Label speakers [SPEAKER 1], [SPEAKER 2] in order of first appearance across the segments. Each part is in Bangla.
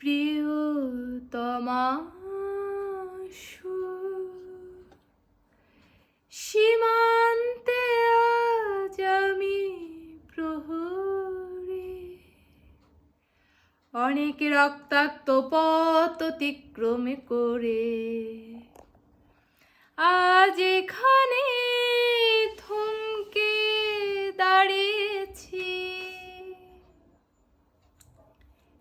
[SPEAKER 1] প্রিয়তমা সীমান্তে আজ আমি প্রহরী। অনেক রক্তাক্ত পথ অতিক্রমে করে। আজ এখানে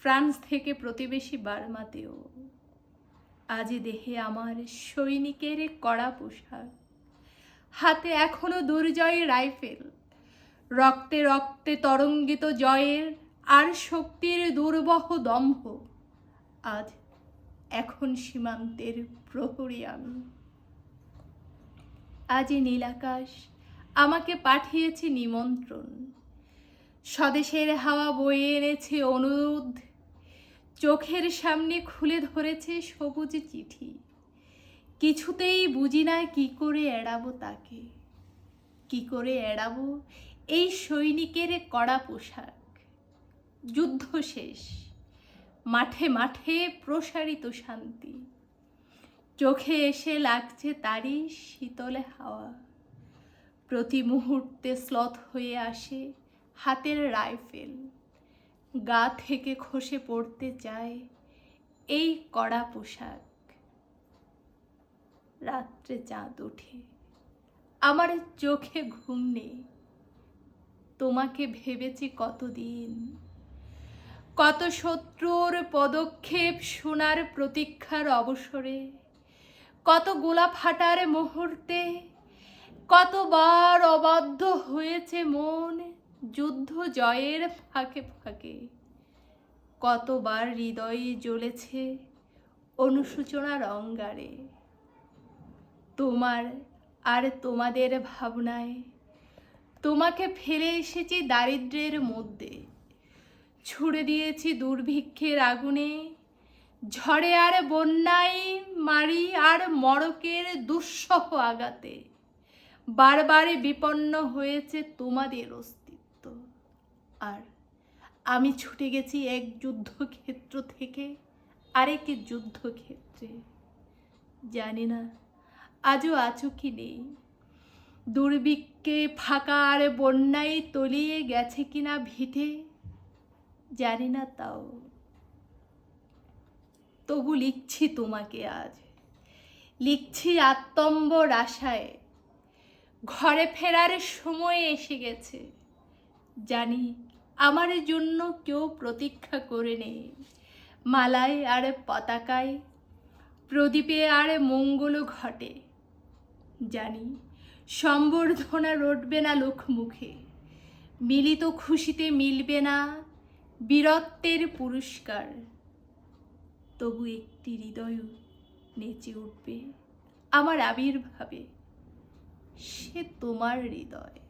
[SPEAKER 1] ফ্রান্স থেকে প্রতিবেশী বার্মাতেও। আজ দেহে আমার সৈনিকের কড়া পোশাক। হাতে এখনও দুর্জয় রাইফেল। রক্তে রক্তে তরঙ্গিত জয়ের আর শক্তির দুর্বহ দম্ভ। আজ এখন সীমান্তের প্রহরী আমি। আজ এই নীলাকাশ আমাকে পাঠিয়েছে নিমন্ত্রণ। স্বদেশের হাওয়া বয়ে এনেছে অনুরোধ। চোখের সামনে খুলে ধরেছে সবুজ চিঠি। কিছুতেই বুঝি না কি করে এড়াবো তাকে। কি করে এড়াবো এই সৈনিকের কড়া পোশাক। যুদ্ধ শেষ। মাঠে মাঠে প্রসারিত শান্তি। চোখে এসে লাগছে তারই শীতলে হাওয়া। প্রতি মুহূর্তে স্লথ হয়ে আসে হাতের রাইফেল। গা থেকে খসে পড়তে চায় এই কড়া পোশাক। রাত্রে চাঁদ ওঠে, আমার চোখে ঘুম নেই। তোমাকে ভেবেছি কতদিন, কত শত্রুর পদক্ষেপ শোনার প্রতীক্ষার অবসরে, কত গোলা ফাটার মুহূর্তে, কতবার অবাধ্য হয়েছে মন যুদ্ধ জয়ের ফাঁকে ফাঁকে। কতবার হৃদয়ে জ্বলেছে অনুসূচনার অঙ্গারে তোমার আর তোমাদের ভাবনায় তোমাকে ফেলে এসেছি দারিদ্র্যের মধ্যে। ছুড়ে দিয়েছি দুর্ভিক্ষের আগুনে। ঝড়ে আর বন্যায় মারি আর মড়কের দুঃসহ আঘাতে। বারবারে বিপন্ন হয়েছে তোমাদের অস্তিত্ব আর আমি ছুটে গেছি এক যুদ্ধক্ষেত্র থেকে আরেক যুদ্ধক্ষেত্রে। জানি না, আজও আছো কি নেই? দুর্ভিক্ষে ফাঁকা আর বন্যায় তলিয়ে গেছে কিনা ভিটে? জানি না তাও। তবু লিখছি তোমাকে আজ। লিখছি আত্মম্বর আশায়। ঘরে ফেরার সময় এসে গেছে। জানি আমার জন্য কেউ প্রতীক্ষা করে নেই। মালায় আর পতাকায়, প্রদীপে আর মঙ্গল ঘটে। জানি সম্বর্ধনা রটবে না লোক মুখে মিলিত খুশিতে মিলবে না বীরত্বের পুরস্কার। তবু একটি হৃদয় নেচে উঠবে আমার আবির্ভাবে, সে তোমার হৃদয়।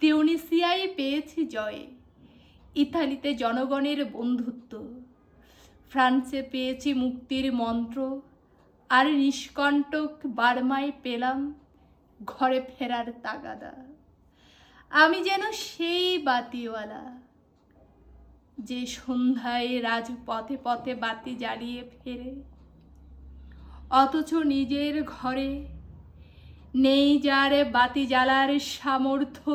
[SPEAKER 1] তিউনিসিয়ায় পেয়েছি জয়ে। ইতালিতে জনগণের বন্ধুত্ব। ফ্রান্সে পেয়েছি মুক্তির মন্ত্র। আর নিষ্কণ্টক বার্মায় পেলাম ঘরে ফেরার তাগাদা। আমি যেন সেই বাতিওয়ালা, যে সন্ধ্যায় রাজপথে পথে বাতি জ্বালিয়ে ফেরে। অথচ নিজের ঘরে নেই যার বাতি জ্বালার সামর্থ্য।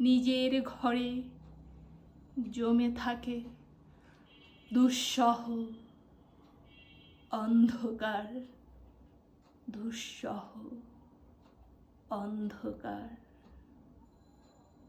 [SPEAKER 1] নিজের ঘরে জমে থাকে দুঃসহ অন্ধকার দুঃসহ অন্ধকার।